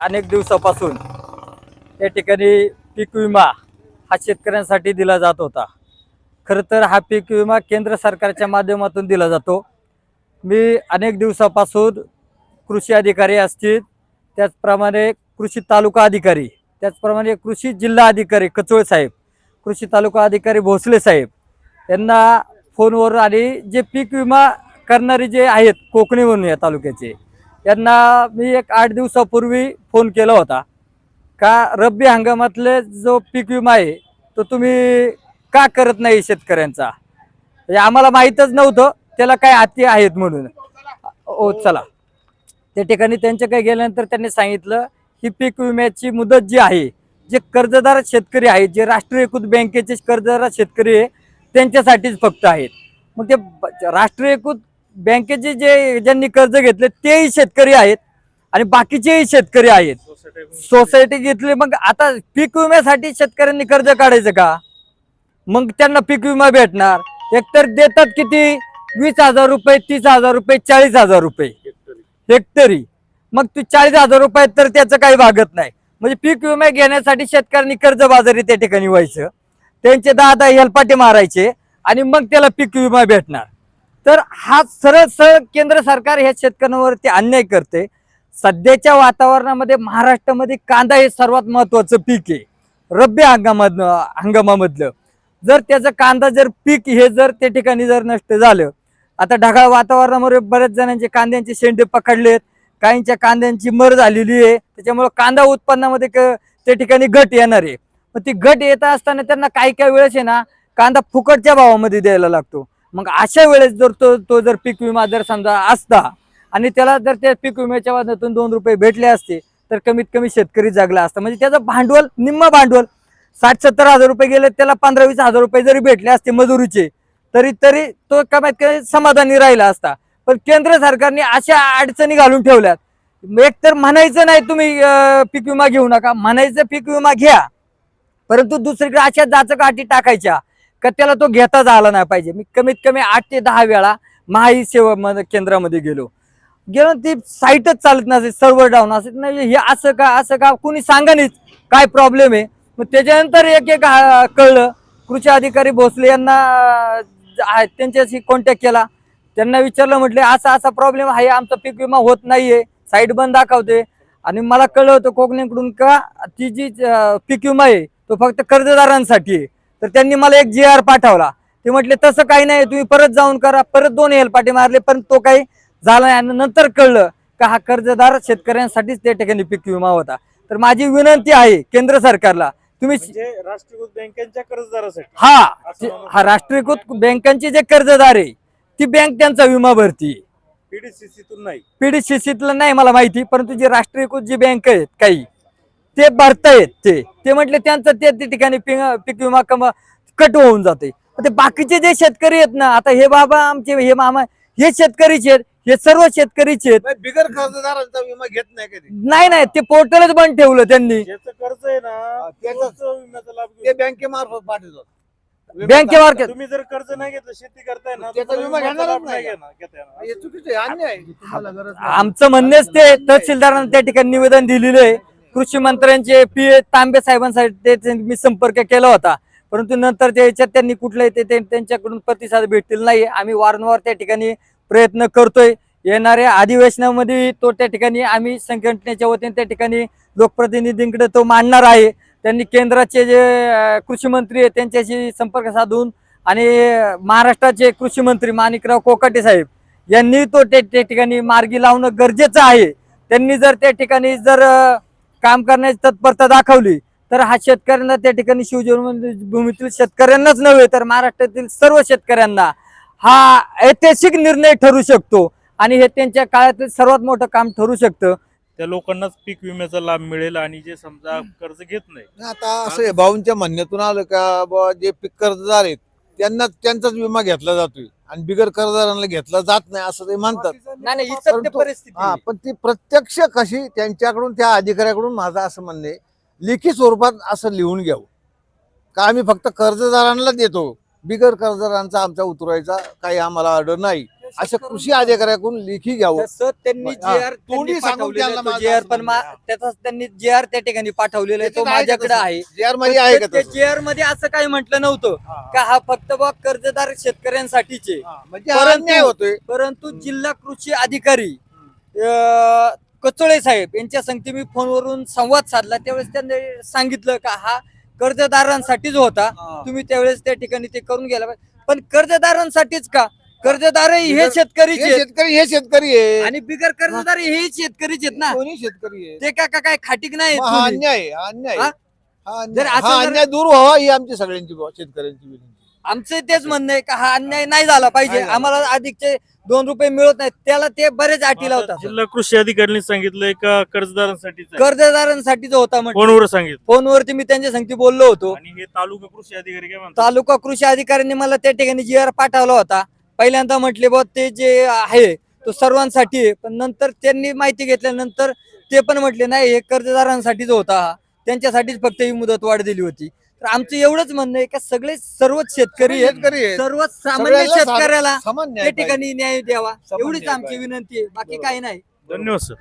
अनेक दिवसापासून या ठिकाणी पीक विमा हा शेतकऱ्यांसाठी दिला जात होता. खरं तर हा पीक विमा केंद्र सरकारच्या माध्यमातून दिला जातो. मी अनेक दिवसापासून कृषी अधिकारी असतील त्याचप्रमाणे कृषी तालुका अधिकारी त्याचप्रमाणे कृषी जिल्हा अधिकारी कचोळे साहेब कृषी तालुका अधिकारी भोसले साहेब यांना फोनवर आणि जे पीक विमा करणारे जे आहेत कोकणी म्हणून या तालुक्याचे यांना मी एक आठ दिवसापूर्वी फोन केला होता. का रब्बी हंगामातले जो पीक विमा आहे तो तुम्ही का करत नाही शेतकऱ्यांचा? म्हणजे आम्हाला माहीतच नव्हतं त्याला काय अति आहेत म्हणून. ओ चला. त्या ठिकाणी त्यांच्याकडे गेल्यानंतर त्यांनी सांगितलं की पीक विम्याची मुदत जी आहे जे कर्जदार शेतकरी आहेत जे राष्ट्रीयकृत बँकेचे कर्जदार शेतकरी आहे त्यांच्यासाठीच फक्त आहेत. मग ते ब- राष्ट्रीयकृत बँकेचे जे ज्यांनी कर्ज घेतले तेही शेतकरी आहेत आणि बाकीचेही शेतकरी आहेत. सोसायटी घेतली मग आता पीक विम्यासाठी शेतकऱ्यांनी कर्ज काढायचं का? मग त्यांना पीक विमा भेटणार. एकतर देतात किती? वीस हजार रुपये तीस हजार रुपये चाळीस हजार रुपये. हेक्टरी. मग तू चाळीस हजार रुपये तर त्याचं काही भागत नाही. म्हणजे पीक विमा घेण्यासाठी शेतकऱ्यांनी कर्ज बाजारी त्या ठिकाणी व्हायचं. त्यांचे दहा दहा हेलपाटे मारायचे आणि मग त्याला पीक विमा भेटणार. तर हा सरळ सरळ केंद्र सरकार ह्या शेतकऱ्यांवरती अन्याय करते. सध्याच्या वातावरणामध्ये महाराष्ट्रामध्ये कांदा हे सर्वात महत्वाचं पीक आहे. रब्बी हंगामात हंगामामधलं. जर त्याचं कांदा जर पीक हे जर त्या ठिकाणी जर नष्ट झालं आता ढगाळ वातावरणामुळे बऱ्याच जणांचे कांद्यांचे शेंडे पकडलेत. काहींच्या कांद्यांची मर झालेली आहे. त्याच्यामुळे कांदा उत्पन्नामध्ये त्या ठिकाणी घट येणार आहे. मग ती घट येत असताना त्यांना काही काही वेळेस आहे ना कांदा फुकटच्या भावामध्ये द्यायला लागतो. मग अशा वेळेस जर तो तो जर पीक विमा जर समजा असता आणि त्याला जर त्या पीक विम्याच्या वादातून दोन रुपये भेटले असते तर कमीत कमी शेतकरी जगला असता. म्हणजे त्याचं भांडवल निम्म भांडवल साठ सत्तर हजार रुपये गेले त्याला पंधरा वीस हजार रुपये जरी भेटले असते मजुरीचे तरी तरी तो कमीत कमी समाधानी राहिला असता. पण केंद्र सरकारने अशा अडचणी घालून ठेवल्यात. एक तर म्हणायचं नाही तुम्ही पीक विमा घेऊ नका म्हणायचं पीक विमा घ्या. परंतु दुसरीकडे अशा जाचक अटी टाकायच्या. का त्याला तो घेताच आला नाही पाहिजे. मी कमीत कमी आठ ते दहा वेळा महाई सेवा केंद्रामध्ये गेलो. गेलो ती साईटच चालत नसेल सर्व्हर डाऊन असेल नाही हे असं का असं का कुणी सांगा नाहीच काय प्रॉब्लेम आहे. मग त्याच्यानंतर एक एक कळलं. कृषी अधिकारी भोसले यांना त्यांच्याशी कॉन्टॅक्ट केला. त्यांना विचारलं म्हटले असा असा प्रॉब्लेम आहे आमचा पीक विमा होत नाहीये. साईट बंद दाखवते. आणि मला कळलं होतं कोकणीकडून का ती जी पीक विमा आहे तो फक्त कर्जदारांसाठी आहे. तर त्यांनी मला एक जी आर पाठवला. ते म्हटले तसं काही नाही तुम्ही परत जाऊन करा. परत दोन हेलपाटे मारले पण तो काही झाला नाही. आणि नंतर कळलं का हा कर्जदार शेतकऱ्यांसाठीच त्या ठिकाणी पीक विमा होता. तर माझी विनंती आहे केंद्र सरकारला तुम्ही म्हणजे राष्ट्रीयकृत बँकेच्या कर्जदारासाठी. हा हा राष्ट्रीयकृत बँकांचे जे कर्जदार आहे ती बँक त्यांचा विमा भरती. पीडीसीसीतून नाही. पीडीसीसीतलं नाही मला माहिती परंतु जे राष्ट्रीयकृत जी बँक आहेत काही ते भरतायत ते. ते म्हटले त्यांचं ते त्या ठिकाणी पीक विमा कम कट होऊन जाते ते बाकीचे जे शेतकरी आहेत ना आता हे बाबा आमचे हे मामा हे शेतकरीचे आहेत हे सर्व शेतकरीचे आहेत. बिगर कर्जदारांचा विमा घेत नाही कधी. नाही नाही ते पोर्टलच बंद ठेवलं त्यांनी. ज्याचं कर्ज आहे ना त्याचं- बँकेमार्फत पाठवतात. बँकेमार्फत तुम्ही जर कर्ज नाही घेतलं शेती करताय ना त्याचा विमा घेणारच नाही. चुकीचं आहे अन्याय आहे. तुम्हाला गरज नाही. आमचं म्हणणेच ते तहसीलदारांना त्या ठिकाणी निवेदन दिलेलं आहे. कृषी मंत्र्यांचे पी ए तांबे साहेबांसाठी मी संपर्क केला होता. परंतु नंतर त्याच्यात त्यांनी कुठलंही ते त्यांच्याकडून प्रतिसाद भेटतील नाही. आम्ही वारंवार त्या ठिकाणी प्रयत्न करतोय. येणाऱ्या अधिवेशनामध्ये तो त्या ठिकाणी आम्ही संघटनेच्या वतीने त्या ठिकाणी लोकप्रतिनिधींकडे तो मांडणार आहे. त्यांनी केंद्राचे जे कृषी मंत्री आहेत त्यांच्याशी संपर्क साधून आणि महाराष्ट्राचे कृषी मंत्री माणिकराव कोकाटे साहेब यांनी तो त्या त्या ठिकाणी मार्गी लावणं गरजेचं आहे. त्यांनी जर त्या ठिकाणी जर काम करण्याची तत्परता दाखवली. तर हा शेतकऱ्यांना त्या ठिकाणी शिवजन्म भूमीतील शेतकऱ्यांनाच नव्हे तर महाराष्ट्रातील सर्व शेतकऱ्यांना हा ऐतिहासिक निर्णय ठरू शकतो आणि हे त्यांच्या काळातील सर्वात मोठं काम ठरू शकतं. त्या लोकांनाच पीक विम्याचा लाभ मिळेल आणि जे समजा कर्ज घेत नाही. आता असं भाऊंच्या म्हणण्यातून आलं का जे पीक कर्जदार आहेत त्यांना त्यांचाच विमा घेतला जातोय. आणि बिगर कर्जदारांना घेतला जात नाही असं ते म्हणतात. नाही नाही, ही सत्य परंतु- परिस्थिती हा आहे. पण ती प्रत्यक्ष कशी त्यांच्याकडून त्या अधिकाऱ्याकडून माझं असं म्हणणे लिखित स्वरूपात असं लिहून घ्यावं. का आम्ही फक्त कर्जदारांना देतो. बिगर कर्जदारांचा आमचा उतरवायचा काही आम्हाला ऑर्डर नाही. अशा कृषी अधिकाऱ्याकडून लेखी घ्यावं तसं त्यांनी. जे आर तोंडी सांगून त्यांना माझं जे आर असं पण मा- म्हणणं आहे. त्याचा त्यांनी जे आर त्या ठिकाणी पाठवलेला आहे तो माझ्याकडे तसं? आहे जे आरमध्ये आहे का तसं? जे आरमध्ये असं काही म्हटलं नव्हतं का हा फक्त बा कर्जदार शेतकऱ्यांसाठीचे हा, म्हणजे हा परंतु- अन्याय होतोय परंतु जिल्हा कृषी अधिकारी अं, कचोळे साहेब यांच्या संगती मी फोनवरून संवाद साधला त्यावेळेस त्यांनी सांगितलं का हा कर्जदारांसाठीच होता हा. तुम्ही त्यावेळेस त्या ठिकाणी ते करून गेला पाहिजे. पण कर्जदारांसाठीच का कर्जदारही हे शेतकरीच हे आहेत. शेतकरी हे शेतकरी आहे आणि बिगर कर्जदार हे शेतकरीच आहेत ना. कोणी शेतकरी आहे ते का का- काय खाटीक नाही मग हा अन्याय आहे, हा अन्याय आहे. हा? हा जर अन्याय असं हा जर- अन्याय दूर व्हावा ही आमची सगळ्यांची बुवा, शेतकऱ्यांची विनंती आमचं तेच म्हणणं आहे का हा अन्याय नाही झाला पाहिजे. नाही झाला. आम्हाला अधिकचे दोन रुपये मिळत नाहीत. त्याला ते बरेच अटी आता लावतात जिल्हा कृषी अधिकाऱ्यांनी सांगितलंय का कर्जदारांसाठीच आहे. कर्जदारांसाठीच होता म्हटलं. फोनवर सांगितलं. फोनवरती मी त्यांच्या संगती बोललो होतो. आणि हे तालुका कृषी अधिकारी काय म्हणतात? तालुका कृषी अधिकाऱ्यांनी मला त्या ठिकाणी जी आर पाठवला होता. पहिल्यांदा म्हटले बा ते जे आहे तो सर्वांसाठी आहे. पण नंतर त्यांनी माहिती घेतल्यानंतर ते पण म्हटले नाही हे कर्जदारांसाठीच होता हा. त्यांच्यासाठीच फक्त ही मुदत वाढ दिली होती. तर आमचं एवढंच म्हणणं आहे का सगळे सर्वच शेतकरी शेतकरी आहेत. सर्व सामान्य सगळ्याला सा- शेतकऱ्याला समान त्या न्याय. ठिकाणी न्याय द्यावा. समान एवढीच न्याय आमची पाहिजे. विनंती आहे. बाकी. काही नाही. धन्यवाद सर.